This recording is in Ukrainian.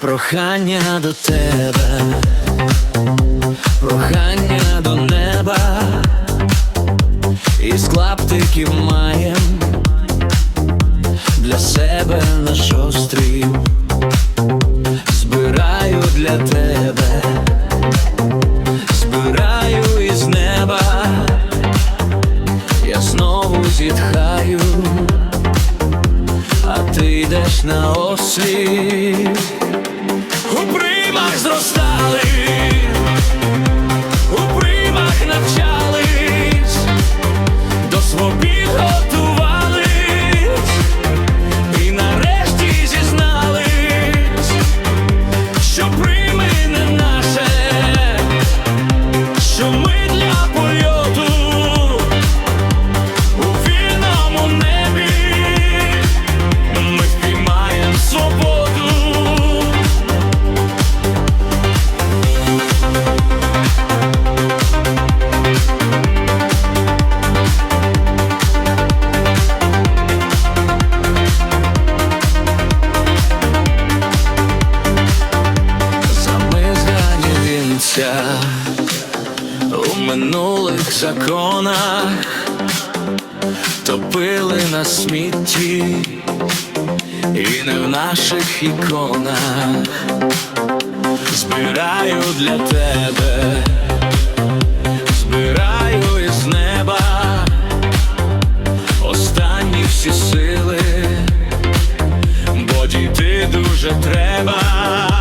Прохання до тебе, прохання до неба, із клаптиків маєм. Для себе наш острів, знову зітхаю, а ти йдеш на ослів. У минулих законах топили на смітті і не в наших іконах. Збираю для тебе, збираю із неба останні всі сили, бо дійти дуже треба.